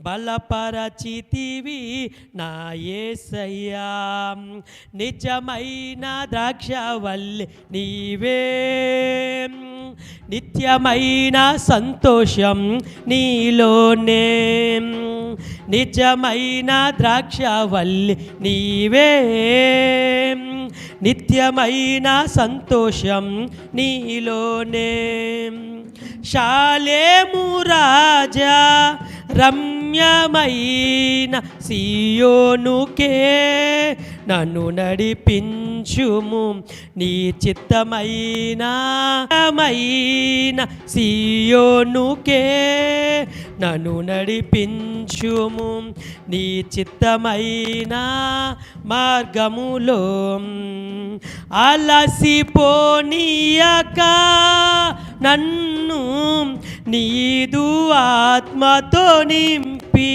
బలపరచితివి నా నిజమైన ద్రాక్షవల్లి నీవే. నిత్యమైన సంతోషం నీలోనే. నిజమైన ద్రాక్షవల్లి నీవే. నిత్యమైన సంతోషం నీలోనే. శాలేము రాజా రమ్యమైన సియోనుకే నన్ను నడిపించుము. నీ చిత్తమైన మైన సియోనుకే నన్ను నడిపించుము. నీ చిత్తమైన మార్గములో అలసిపోనీయక. నన్ను నీదు ఆత్మతో నింపి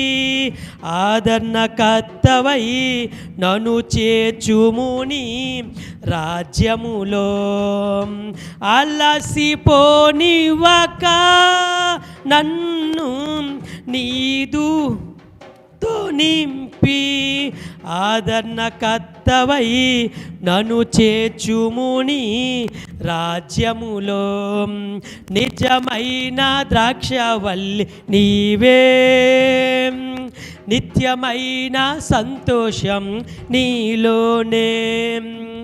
ఆదరణకర్తవై నన్ను చేర్చుముని రాజ్యములో. అలసిపోనివక నన్ను నీదు నింపి ఆదరణకర్తవై నన్ను చేర్చుముని రాజ్యములో. నిజమైన ద్రాక్షవల్లి నీవే. నిత్యమైన సంతోషం నీలోనే.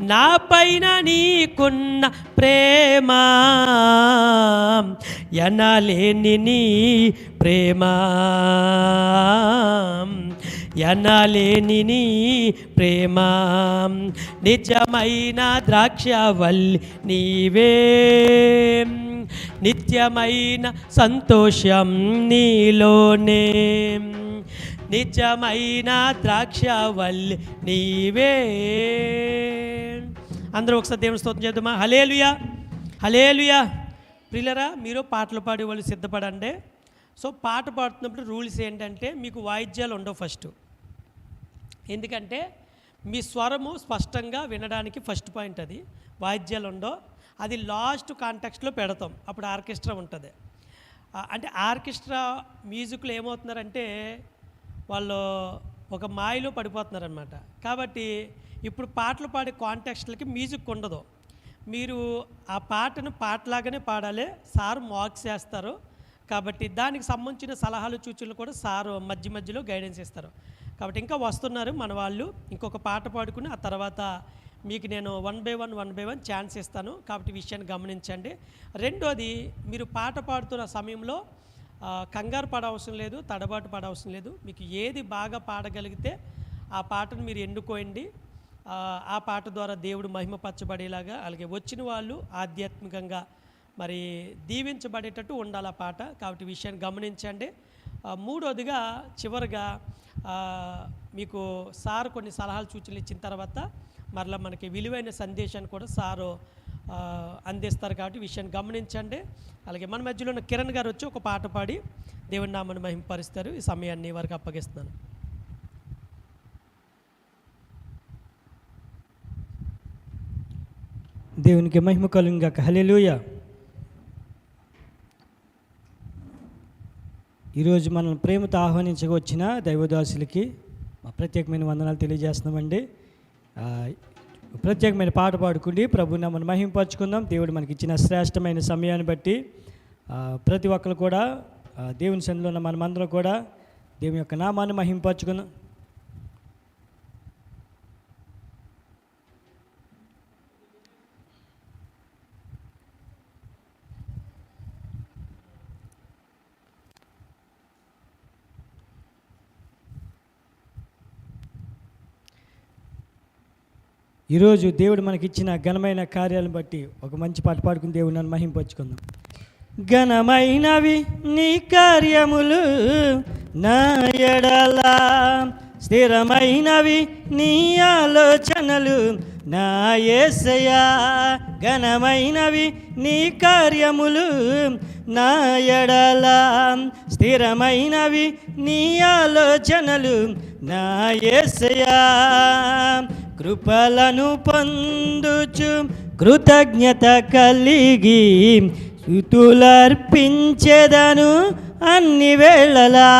నా పైన నీకున్న ప్రేమ. ఎనలేని నీ ప్రేమ. ఎనలేని నీ ప్రేమ. నిజమైన ద్రాక్షవల్లి నీవే. నిత్యమైన సంతోషం నీలోనే. నిజమైన ద్రాక్షవల్లి నీవే. అందరూ ఒకసారి దేవుని స్తోత్రం చేద్దామా? హలేలుయా హలేలుయా ప్రిలరా మీరు పాటలు పాడే వాళ్ళు సిద్ధపడండి. సో పాట పాడుతున్నప్పుడు రూల్స్ ఏంటంటే మీకు వాయిద్యాలు ఉండవు ఫస్ట్ ఎందుకంటే మీ స్వరము స్పష్టంగా వినడానికి ఫస్ట్ పాయింట్ అది. వాయిద్యాలు ఉండవు. అది లాస్ట్ కాంటెక్స్ట్లో పెడతాం. అప్పుడు ఆర్కెస్ట్రా ఉంటుంది. అంటే ఆర్కెస్ట్రా మ్యూజిక్లో ఏమవుతున్నారంటే వాళ్ళు ఒక మాయలో పడిపోతున్నారనమాట కాబట్టి ఇప్పుడు పాటలు పాడే కాంటెక్స్ట్లకి మ్యూజిక్ ఉండదు. మీరు ఆ పాటను పాటలాగానే పాడాలి సార్ మార్క్స్ చేస్తారు కాబట్టి దానికి సంబంధించిన సలహాలు సూచనలు కూడా సారు మధ్య మధ్యలో గైడెన్స్ ఇస్తారు. కాబట్టి ఇంకా వస్తున్నారు మన వాళ్ళు. ఇంకొక పాట పాడుకుని ఆ తర్వాత మీకు నేను one by one one by one chance ఇస్తాను. కాబట్టి విషయాన్ని గమనించండి. రెండోది మీరు పాట పాడుతున్న సమయంలో కంగారు పడవసరం లేదు తడబాటు పడవసరం లేదు. మీకు ఏది బాగా పాడగలిగితే ఆ పాటను మీరు ఎన్నుకోండి. ఆ, పాట ద్వారా దేవుడు మహిమపరచబడేలాగా అలాగే వచ్చిన వాళ్ళు ఆధ్యాత్మికంగా మరి దీవించబడేటట్టు ఉండాలి ఆ పాట. కాబట్టి విషయాన్ని గమనించండి. మూడోదిగా చివరిగా మీకు సార్ కొన్ని సలహాలు సూచనలు ఇచ్చిన తర్వాత మరలా మనకి విలువైన సందేశాన్ని కూడా సారు అందిస్తారు కాబట్టి విషయాన్ని గమనించండి. అలాగే మన మధ్యలో ఉన్న కిరణ్ గారు వచ్చి ఒక పాట పాడి దేవుని నామను మహింపరుస్తారు. ఈ సమయాన్ని వారికి అప్పగిస్తున్నాను. దేవునికి మహిమ కలుగా హల్లెలూయా. ఈరోజు మనం ప్రేమతో ఆహ్వానించవచ్చిన దైవదాసులకి మా ప్రత్యేకమైన వందనాలు తెలియజేస్తున్నామండి. ప్రత్యేకమైన పాట పాడుకుండి ప్రభు మనం మహింపరచుకుందాం. దేవుడు మనకి ఇచ్చిన శ్రేష్టమైన సమయాన్ని బట్టి ప్రతి ఒక్కరు కూడా దేవుని సన్నిధిలో ఉన్న మనమందరం కూడా దేవుని యొక్క నామాన్ని మహింపరచుకుందాం. ఈరోజు దేవుడు మనకిచ్చిన ఘనమైన కార్యాలను బట్టి ఒక మంచి పాట పాడుకుని దేవుడు నన్ను మహింపచ్చుకుందాం ఘనమైనవి నీ కార్యములు నా స్థిరమైనవి నీ ఆలోచనలు నా ఘనమైనవి నీ కార్యములు నా ఎడల స్థిరమైనవి నీ ఆలోచనలు నా కృపలను పొందుచు కృతజ్ఞత కలిగి స్థుతులర్పించెదను అన్ని వేళలా.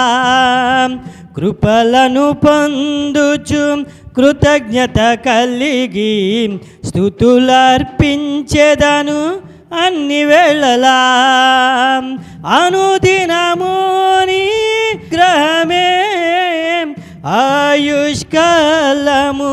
కృపలను పొందుచు కృతజ్ఞత కలిగి స్థుతులర్పించెదను అన్ని వేళలా. అనుదినముని గ్రహమే ఆయుష్కాలము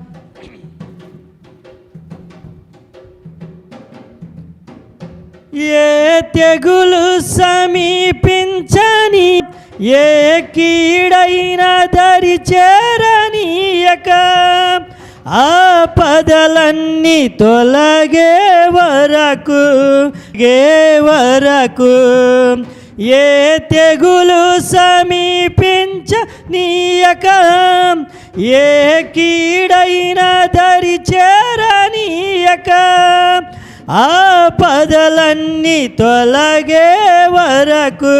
ఏ తెగులు సమీపించని ఏ కీడైన దరి చేరనీయక. ఆపదలన్నీ తొలగే వరకు గే వరకు. ఏ తెగులు సమీపించ నీయక ఏ కీడైన దరి చేరనీయక. ఆపదలన్నీ తొలగే వరకు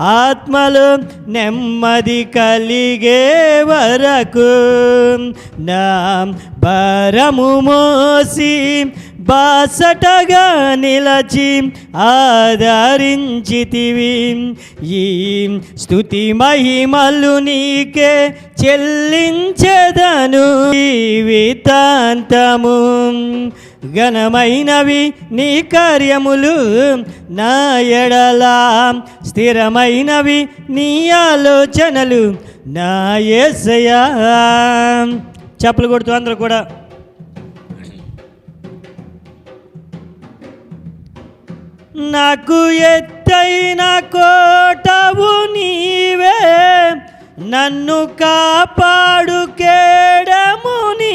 ఆత్మలు నెమ్మది కలిగే వరకు నా భారము మోసి బాసటగా నిలచి ఆదరించితివి. ఈ స్థుతి మహిమలు నీకే చెల్లించెదను జీవితాంతము. ఘనమైనవి నీ కార్యములు నా ఎడలా స్థిరమైనవి నీ ఆలోచనలు నా ఏసయా చెప్పులు కొడుతూ అందరూ కూడా. నాకు ఎత్తైన కోటవు నీవే నన్ను కాపాడు కేడము నీ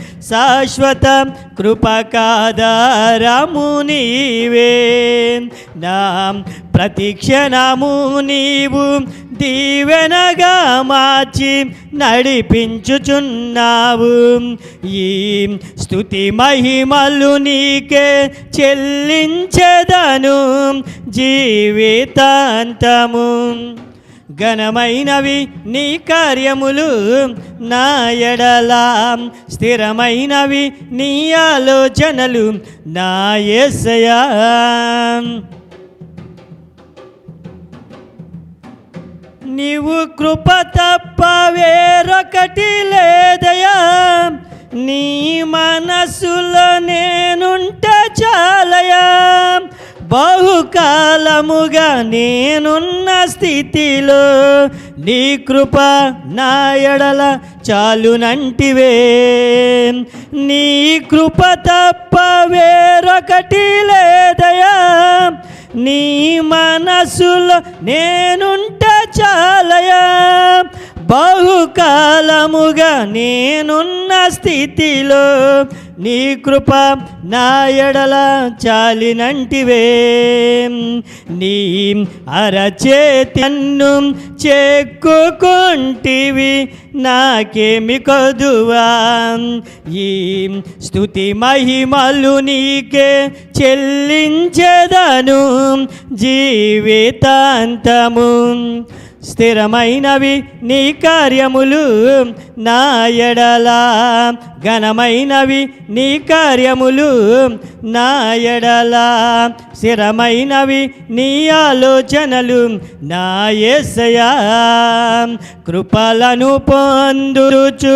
శాశ్వత కృపకాదారము నీవే నా ప్రతిక్షణము నీవు దీవెనగా మార్చి నడిపించుచున్నావు ఈ స్థుతి మహిమలు నీకే చెల్లించదను జీవితాంతము ఘనమైనవి నీ కార్యములు నా ఎడలా. స్థిరమైనవి నీ ఆలోచనలు నా ఏసయా. నీవు కృప తప్ప వేరొకటి లేదయా. నీ మనసులో నేనుంటే చాలయా. బహుకాలముగా నేనున్న స్థితిలో నీ కృప నా ఎడల చాలునంటివే. నీ కృప తప్ప వేరొకటి లేదయా? నీ మనసులో నేనుంటే చాలయా? బహుకాలముగా నేనున్న స్థితిలో నీ కృప నా ఎడల చాలినంటివే. నీ అరచేతన్ను చెక్కుకుంటివి నాకేమి కొదువా. ఈ స్థుతి మహిమలు నీకే చెల్లించదను జీవితాంతము. స్థిరమైనవి నీ కార్యములు నా ఘనమైనవి నీ కార్యములు నా స్థిరమైనవి నీ ఆలోచనలు నా యేసయా కృపలను పొందురుచు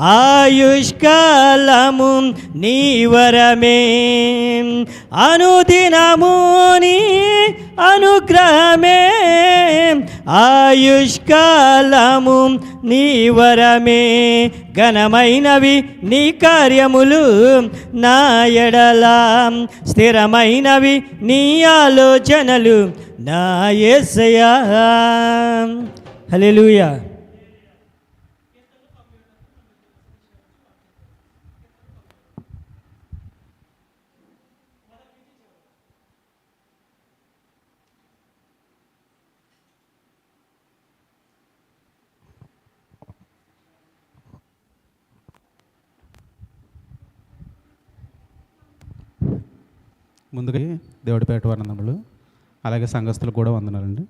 ఆయుష్కాలము నీవరమే అనుదినముని అనుగ్రహమే. ఆయుష్కాలము నీవరమే ఘనమైనవి నీ కార్యములు నా ఎడలా. స్థిరమైనవి నీ ఆలోచనలు నా యేసయ్యా హల్లెలూయా. ముందుగా దేవుడిపేట వర్ణములు అలాగే సంఘస్థులు కూడా వందనాలండి.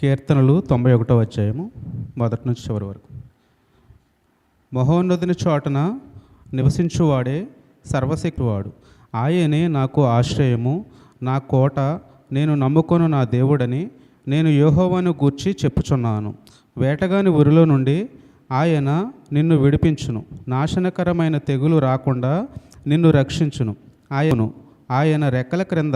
కీర్తనలు తొంభై ఒకటో అధ్యాయము మొదటి నుంచి చివరి వరకు. మహోన్నతిని చోటన నివసించువాడే సర్వశక్తివాడు. ఆయనే నాకు ఆశ్రయము నా కోట నేను నమ్ముకొను నా దేవుడని నేను యోహోవాను గూర్చి చెప్పుచున్నాను. వేటగాని ఉరిలో నుండి ఆయన నిన్ను విడిపించును. నాశనకరమైన తెగులు రాకుండా నిన్ను రక్షించును. ఆయను ఆయన రెక్కల క్రింద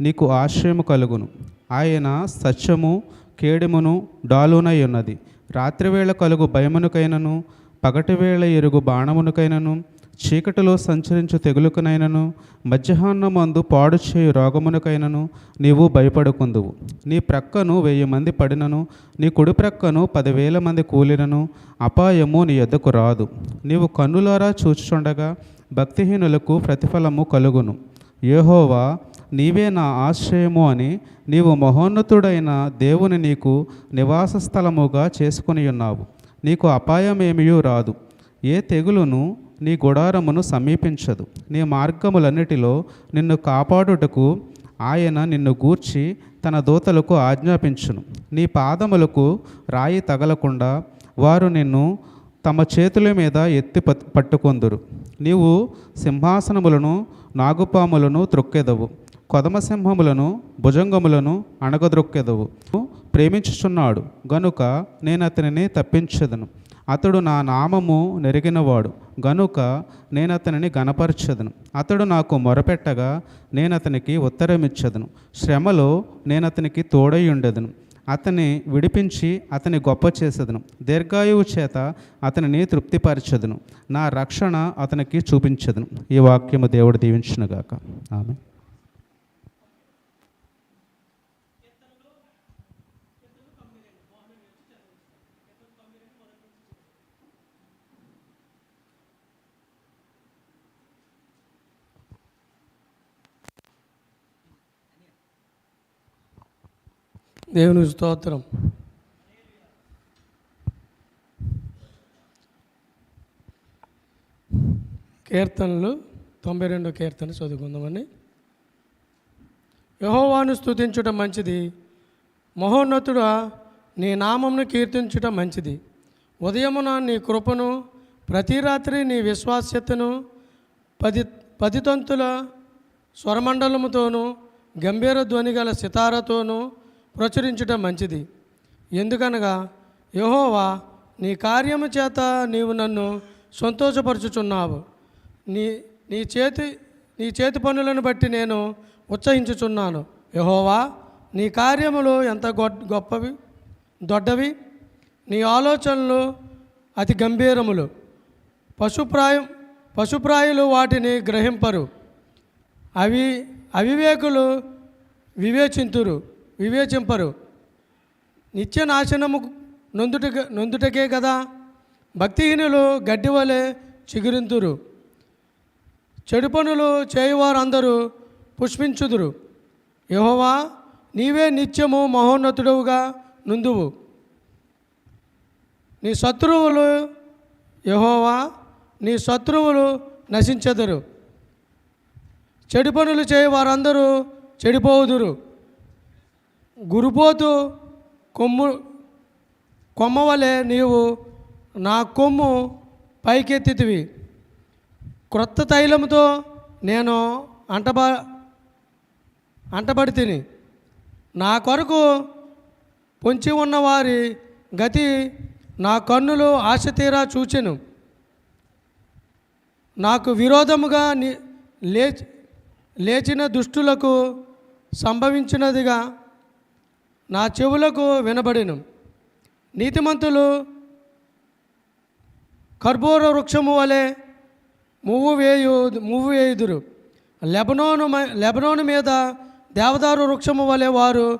నీకు ఆశ్రయము కలుగును. ఆయన సత్యము కేడెమును డాలునై ఉన్నది రాత్రివేళ కలుగు భయమునకైనను పగటివేళ ఎరుగు బాణమునకైనను చీకటిలో సంచరించు తెగులుకనైనను మధ్యాహ్నమందు పాడు చేయు రోగమునకైనను నీవు భయపడుకుందువు. నీ ప్రక్కను వెయ్యి మంది పడినను నీ కుడి ప్రక్కను పదివేల మంది కూలినను అపాయము నీ ఎద్దకు రాదు. నీవు కన్నులారా చూచుచుండగా భక్తిహీనులకు ప్రతిఫలము కలుగును. యహోవా నీవే నా ఆశ్రయము అని నీవు మహోన్నతుడైన దేవుని నీకు నివాస స్థలముగా చేసుకుని ఉన్నావు నీకు అపాయమేమియూ రాదు. ఏ తెగులును నీ గుడారమును సమీపించదు. నీ మార్గములన్నిటిలో నిన్ను కాపాడుటకు ఆయన నిన్ను గూర్చి తన దూతలకు ఆజ్ఞాపించును. నీ పాదములకు రాయి తగలకుండా వారు నిన్ను తమ చేతుల మీద ఎత్తి పట్టుకొందురు. నీవు సింహాసనములను నాగుపాములను త్రొక్కెదవు. కొదమ సింహములను భుజంగములను అణగద్రొక్కెదవు ప్రేమించుచున్నాడు. గనుక నేను అతనిని తప్పించదను. అతడు నా నామము నెరిగినవాడు. గనుక నేను అతనిని గనపరచదను అతడు నాకు మొరపెట్టగా నేను అతనికి ఉత్తరమిచ్చదను. శ్రమలో నేను అతనికి తోడై ఉండెదను. అతన్ని విడిపించి అతని గొప్ప చేసేదను. దీర్ఘాయువు చేత అతనిని తృప్తిపరచదును. నా రక్షణ అతనికి చూపించదును. ఈ వాక్యము దేవుడు దీవించినగాక. ఆమె దేవుని స్తోత్రం. కీర్తనలు తొంభై రెండో కీర్తన చదువుకుందామని యహోవాను స్థుతించటం మంచిది మహోన్నతుడా నీ నామంను కీర్తించటం మంచిది. ఉదయమున నీ కృపను ప్రతి రాత్రి నీ విశ్వాస్యతను పది పది తంతుల స్వరమండలముతోనూ గంభీర ధ్వని గల సితారతోనూ ప్రచురించటం మంచిది. ఎందుకనగా యహోవా నీ కార్యము చేత నీవు నన్ను సంతోషపరుచుచున్నావు. నీ నీ చేతి నీ చేతి పనులను బట్టి నేను ఉత్సహించుచున్నాను. యహోవా నీ కార్యములు ఎంత గొ- గొప్పవి దొడ్డవి? నీ ఆలోచనలు అతి గంభీరములు. పశుప్రాయం పశుప్రాయులు వాటిని గ్రహింపరు. అవి అవివేకులు వివేచింతురు. వివేచింపరు. నిత్య నాశనము నొందుట నొందుటకే కదా. భక్తిహీనులు గడ్డి వలె చిగురింతురు. చెడు పనులు చేయువారందరూ పుష్పించుదురు. యహోవా నీవే నిత్యము మహోన్నతుడవుగా నుందువు. నీ శత్రువులు యహోవా నీ శత్రువులు నశించెదరు. చెడు పనులు చేయ వారందరూ చెడిపోవుదురు గురుపోతు కొమ్ము కొమ్మ వలె నీవు నా కొమ్ము పైకెత్తితివి. క్రొత్త తైలముతో నేను అంటబ అంటబడి తిని నా కొరకు పొంచి ఉన్న వారి గతి నా కన్నులు ఆశ తీరా చూచెను. నాకు విరోధముగా లేచి లేచిన దుష్టులకు సంభవించినదిగా నా చెవులకు వినబడిను. నీతిమంతులు కర్పూర వృక్షము వలె మువ్వు వేయు మువ్వు వేయుదురు. లెబనోను లెబనోను మీద దేవదారు వృక్షము వలె వారు